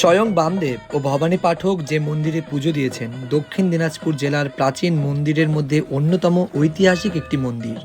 স্বয়ং বামদেব ও ভবানী পাঠক যে মন্দিরে পুজো দিয়েছেন, দক্ষিণ দিনাজপুর জেলার প্রাচীন মন্দিরের মধ্যে অন্যতম ঐতিহাসিক একটি মন্দির।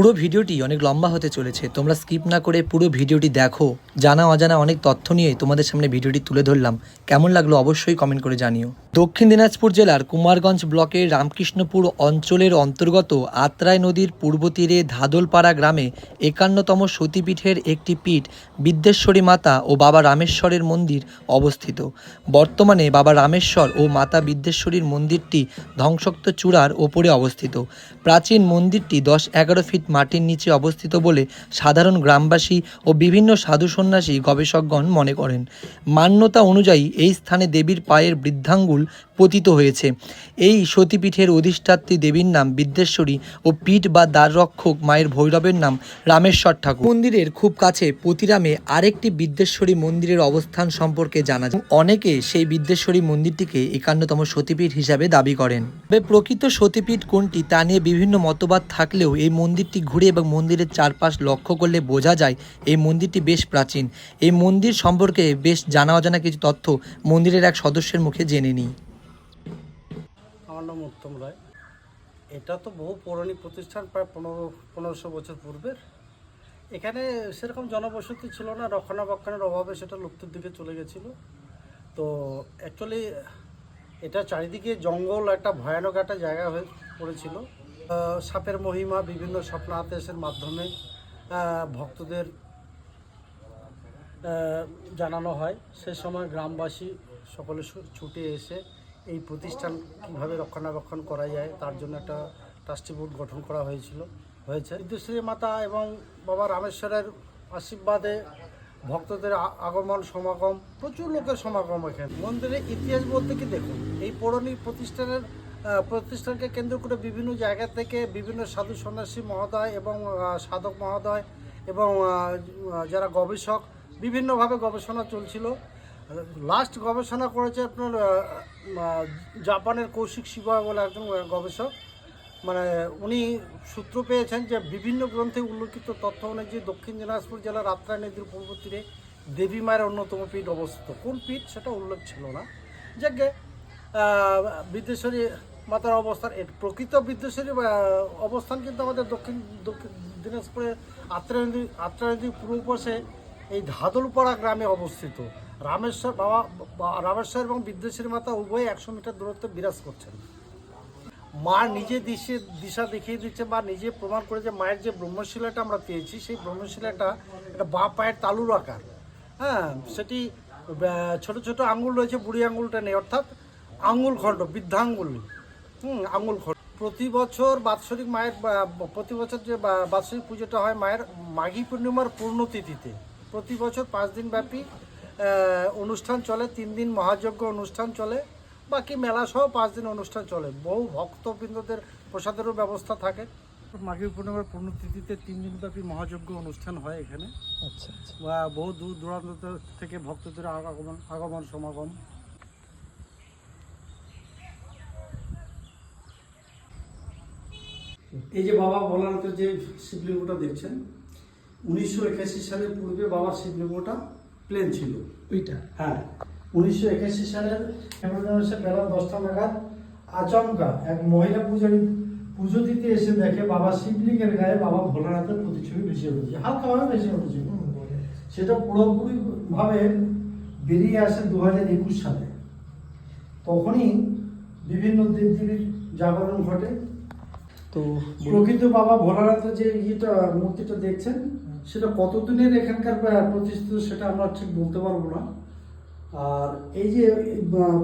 পুরো ভিডিওটি অনেক লম্বা হতে চলেছে। তোমরা স্কিপ না করে পুরো ভিডিওটি দেখো। জানা অজানা অনেক তথ্য নিয়ে তোমাদের সামনে ভিডিওটি তুলে ধরলাম। কেমন লাগল অবশ্যই কমেন্ট করে জানিও। দক্ষিণ দিনাজপুর জেলার কুমারগঞ্জ ব্লকের রামকৃষ্ণপুর অঞ্চলের অন্তর্গত আত্রাই নদীর পূর্ব তীরে ধাদলপাড়া গ্রামে একান্নতম সতীপীঠের একটি পীঠ বিদ্যেশ্বরী মাতা ও বাবা রামেশ্বরের মন্দির অবস্থিত। বর্তমানে বাবা রামেশ্বর ও মাতা বিদ্যেশ্বরীর মন্দিরটি ধ্বংসক্ত চূড়ার ওপরে অবস্থিত। প্রাচীন মন্দিরটি দশ এগারো ফিট মাটির নিচে অবস্থিত বলে সাধারণ গ্রামবাসী ও বিভিন্ন সাধু সন্ন্যাসী গবেষকগণ মনে করেন। মান্যতা অনুযায়ী এই স্থানে দেবীর পায়ের বৃদ্ধাঙ্গুল পতিত হয়েছে। এই সতীপীঠের অধিষ্ঠাত্রী দেবীর নাম বিদ্যেশ্বরী ও পীঠ বা দ্বাররক্ষক মায়ের ভৈরবের নাম রামেশ্বর ঠাকুর। মন্দিরের খুব কাছে পতিরামে আরেকটি বিদ্যেশ্বরী মন্দিরের অবস্থান সম্পর্কে জানা যায়। অনেকে সেই বিদ্যেশ্বরী মন্দিরটিকে একান্নতম সতীপীঠ হিসাবে দাবি করেন। তবে প্রকৃত সতীপীঠ কোনটি তা নিয়ে বিভিন্ন মতবাদ থাকলেও এই মন্দিরটি ঘুরে এবং মন্দিরের চারপাশ লক্ষ্য করলে বোঝা যায় এই মন্দিরটি বেশ প্রাচীন। এই মন্দির সম্পর্কে বেশ জানা অজানা কিছু তথ্য মন্দিরের এক সদস্যের মুখে জেনে নিই। আমার নাম উত্তম রায়। এটা তো বহু পৌরাণিক প্রতিষ্ঠান, প্রায় পনেরো, পনেরোশো বছর পূর্বের। এখানে সেরকম জনবসতি ছিল না, রক্ষণাবেক্ষণের অভাবে সেটা লুপ্তির দিকে চলে গেছিল। তো অ্যাকচুয়ালি এটা চারিদিকে জঙ্গল, একটা ভয়ানক একটা জায়গা হয়ে পড়েছিল। সাপের মহিমা বিভিন্ন স্বপ্ন আদেশের মাধ্যমে ভক্তদের জানানো হয়। সে সময় গ্রামবাসী সকলে ছুটে এসে এই প্রতিষ্ঠান কীভাবে রক্ষণাবেক্ষণ করা যায়, তার জন্য একটা ট্রাস্টি বোর্ড গঠন করা হয়েছিল, হয়েছে। বিদ্যুশ্রী মাতা এবং বাবা রামেশ্বরের আশীর্বাদে ভক্তদের আগমন, সমাগম, প্রচুর লোকের সমাগম এখানে। মন্দিরের ইতিহাস বলতে কি দেখুন, এই পৌরাণিক প্রতিষ্ঠানের প্রতিষ্ঠানকে কেন্দ্র করে বিভিন্ন জায়গা থেকে বিভিন্ন সাধু সন্ন্যাসী মহোদয় এবং সাধক মহোদয় এবং যারা গবেষক বিভিন্নভাবে গবেষণা চলছিল। লাস্ট গবেষণা করেছে আপনার জাপানের কৌশিক শিবা বলে একজন গবেষক। মানে উনি সূত্র পেয়েছেন যে বিভিন্ন গ্রন্থে উল্লেখিত তথ্য অনুযায়ী দক্ষিণ দিনাজপুর জেলার আত্রাই নদীর পূর্ব তীরে দেবী মায়ের অন্যতম পীঠ অবস্থিত। কোন পীঠ? সেটা উল্লেখ ছিল না। যাকে বিদ্যেশ্বরী মাতার অবস্থান প্রকৃত আহ, অবস্থান কিন্তু আমাদের দক্ষিণ দক্ষিণ দিনাজপুরের আত্রাই নদী আত্রাই নদীর পূর্ব পাশে এই ধাদলপাড়া গ্রামে অবস্থিত। রামেশ্বর বাবা রামেশ্বর এবং বিদ্যেশ্বরী মাতা উভয় একশো মিটার দূরত্বে বিরাজ করছেন। মা নিজে দিশে দিশা দেখিয়ে দিচ্ছে বা নিজে প্রমাণ করে যে মায়ের যে ব্রহ্মশিলাটা আমরা পেয়েছি সেই ব্রহ্মশিলাটা একটা বা পায়ের তালুর আকার। হ্যাঁ সেটি ছোট ছোট আঙ্গুল রয়েছে বুড়ি আঙ্গুলটা নেই অর্থাৎ আঙ্গুল খণ্ড বৃদ্ধাঙ্গুল। হুম আঙ্গুল খণ্ড প্রতি বছর বাৎসরিক মায়ের প্রতি বছর যে বাৎসরিক পুজোটা হয় মায়ের মাঘী পূর্ণিমার পূর্ণতিথিতে। প্রতি বছর পাঁচ দিন ব্যাপী অনুষ্ঠান চলে তিন দিন মহাযজ্ঞ অনুষ্ঠান চলে বাকি মেলা সহ পাঁচ দিন অনুষ্ঠান চলে। বহু ভক্তবৃন্দদের প্রসাদেরও ব্যবস্থা থাকে। মাঘী পূর্ণিমার পূর্ণতিথিতে তিন দিন ব্যাপী মহাযজ্ঞ অনুষ্ঠান হয় এখানে। আচ্ছা আচ্ছা। বা বহু দূর দূরান্ত থেকে ভক্তদের আগমন আগমন সমাগম। এই যে বাবা ভোলানাথের যে শিবলিঙ্গটা দেখছেন উনিশশো একাশি সালের পূর্বে বাবার শিবলিঙ্গটা প্লেন ছিল। ওইটা? হ্যাঁ উনিশশো একাশি সালের মাসে বেলা দশটা নাগাদ আচমকা এক মহিলা পূজারী পুজো দিতে এসে দেখে বাবা শিবলিঙ্গের গায়ে বাবা ভোলানাথের প্রতিছবি ভেসে উঠেছে হালকাভাবে ভেসে উঠেছে সেটা পুরোপুরি ভাবে বেরিয়ে আসে দু হাজার একুশ সালে। তখনই বিভিন্ন দেবদেবীর জাগরণ ঘটে। তো প্রকৃত বাবা ভোলানাথের যে ইয়েটা মূর্তিটা দেখছেন সেটা কতদিনের এখানকার প্রতিষ্ঠিত সেটা আমরা ঠিক বলতে পারব না। আর এই যে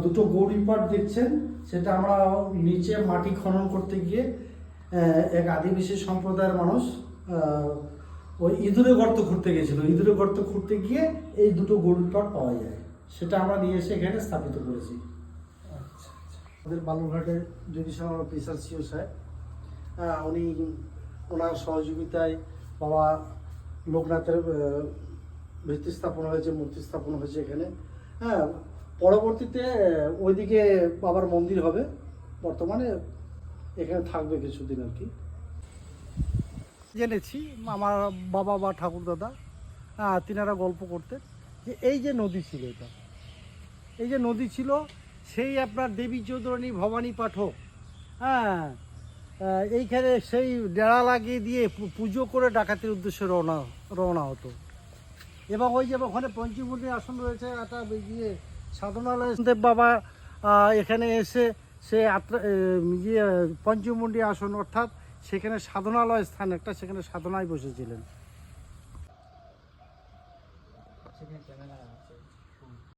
দুটো গৌরী পাট দেখছেন সেটা আমরা নিচে মাটি খনন করতে গিয়ে এক আদিবাসী সম্প্রদায়ের মানুষ ওই ইঁদুরে গর্ত খুঁড়তে গেছিল ইঁদুরে গর্ত খুঁড়তে গিয়ে এই দুটো গৌরী পাট পাওয়া যায়। সেটা আমরা নিয়ে এসে এখানে স্থাপিত করেছি। আমাদের বালুরঘাটের ডিভিশনাল অফিসার সিও সাহেব হ্যাঁ, উনি ওনার সহযোগিতায় বাবা লোকনাথের ভিত্তি স্থাপন হয়েছে মূর্তি স্থাপন হয়েছে এখানে। হ্যাঁ পরবর্তীতে ওইদিকে বাবার মন্দির হবে, বর্তমানে এখানে থাকবে কিছুদিন আর কি। জেনেছি, আমার বাবা বা ঠাকুর দাদা হ্যাঁ তিনারা গল্প করতেন যে এই যে নদী ছিল এটা, এই যে নদী ছিল, সেই আপনার দেবী চৌধুরানী ভবানী পাঠক হ্যাঁ এইখানে সেই ডেড়া লাগিয়ে দিয়ে পুজো করে ডাকাতির উদ্দেশ্যে রওনা রওনা হতো। এবং ওই যে ওখানে পঞ্চমুণ্ডী আসন রয়েছে একটা গিয়ে সাধনালয়। দেব বাবা এখানে এসে সে ইয়ে পঞ্চমুণ্ডী আসন, অর্থাৎ সেখানে সাধনালয় স্থান একটা, সেখানে সাধনায় বসেছিলেন।